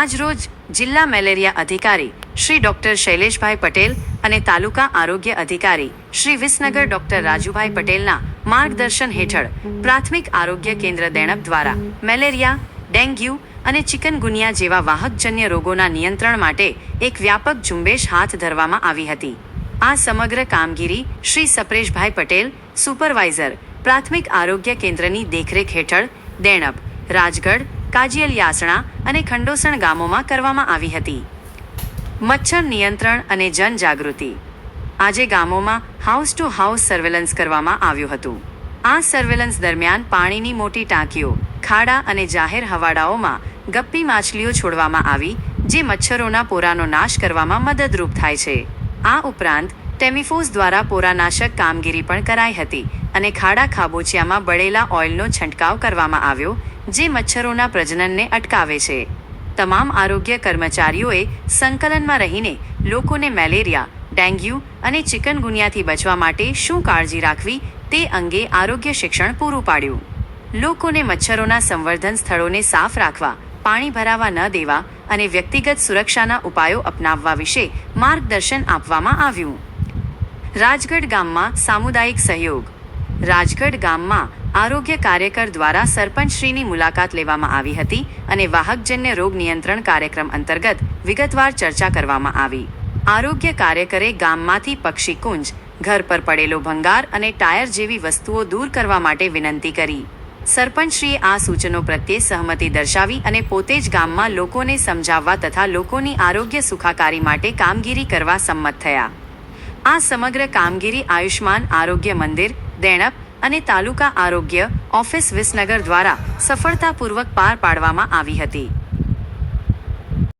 આજરોજ જિલ્લા મેલેરિયા અધિકારી શ્રી ડોક્ટર શૈલેષભાઈ પટેલ અને તાલુકા આરોગ્ય અધિકારી શ્રી વિસનગર ડોક્ટર રાજુભાઈ પટેલના માર્ગદર્શન હેઠળ પ્રાથમિક આરોગ્ય કેન્દ્ર દેણપ દ્વારા મેલેરિયા, ડેન્ગ્યુ અને ચિકનગુનિયા જેવા વાહકજન્ય રોગોના નિયંત્રણ માટે એક વ્યાપક ઝુંબેશ હાથ ધરવામાં આવી હતી. આ સમગ્ર કામગીરી શ્રી સપરેશભાઈ પટેલ, સુપરવાઇઝર, પ્રાથમિક આરોગ્ય કેન્દ્રની દેખરેખ હેઠળ દેણપ, રાજગઢ કાજિયલ યાસણા અને ખંડોસણ ગામોમાં કરવામાં આવી હતી. મચ્છર નિયંત્રણ અને જનજાગૃતિ. આજે ગામોમાં હાઉસ ટુ હાઉસ સર્વેલન્સ કરવામાં આવ્યું હતું. આ સર્વેલન્સ દરમિયાન પાણીની મોટી ટાંકીઓ, ખાડા અને જાહેર હવાડાઓમાં ગપ્પી માછલીઓ છોડવામાં આવી, જે મચ્છરોના પોરાનો નાશ કરવામાં મદદરૂપ થાય છે. આ ઉપરાંત ટેમિફોસ દ્વારા પોરાનાશક કામગીરી પણ કરાઈ હતી અને ખાડા ખાબોચિયામાં બળેલા ઓઇલનો છંટકાવ કરવામાં આવ્યો જે મચ્છરોના પ્રજનનને અટકાવે છે. તમામ આરોગ્ય કર્મચારીઓએ સંકલનમાં રહીને લોકોને મેલેરિયા, ડેન્ગ્યુ અને ચિકનગુનિયાથી બચવા માટે શું કાળજી રાખવી તે અંગે આરોગ્ય શિક્ષણ પૂરું પાડ્યું. લોકોને મચ્છરોના સંવર્ધન સ્થળોને સાફ રાખવા, પાણી ભરાવા ન દેવા અને વ્યક્તિગત સુરક્ષાના ઉપાયો અપનાવવા વિશે માર્ગદર્શન આપવામાં આવ્યું. રાજગઢ ગામમાં સામુદાયિક સહયોગ રાજગઢ ગામમાં આરોગ્ય કાર્યકર દ્વારા સરપંચશ્રીની મુલાકાત લેવામાં આવી હતી અને વાહકજન્ય રોગ નિયંત્રણ કાર્યક્રમ અંતર્ગત વિગતવાર ચર્ચા કરવામાં આવી. આરોગ્ય કાર્યકરે ગામમાંથી પક્ષી કુંજ, ઘર પર પડેલો ભંગાર અને ટાયર જેવી વસ્તુઓ દૂર કરવા માટે વિનંતી કરી. સરપંચશ્રીએ આ સૂચનો પ્રત્યે સહમતિ દર્શાવી અને પોતે જ ગામમાં લોકોને સમજાવવા તથા લોકોની આરોગ્ય સુખાકારી માટે કામગીરી કરવા સંમત થયા. આ સમગ્ર કામગીરી આયુષ્માન આરોગ્ય મંદિર દેણપ અને તાલુકા આરોગ્ય ઓફિસ વિસનગર દ્વારા સફળતાપૂર્વક પાર પાડવામાં આવી હતી.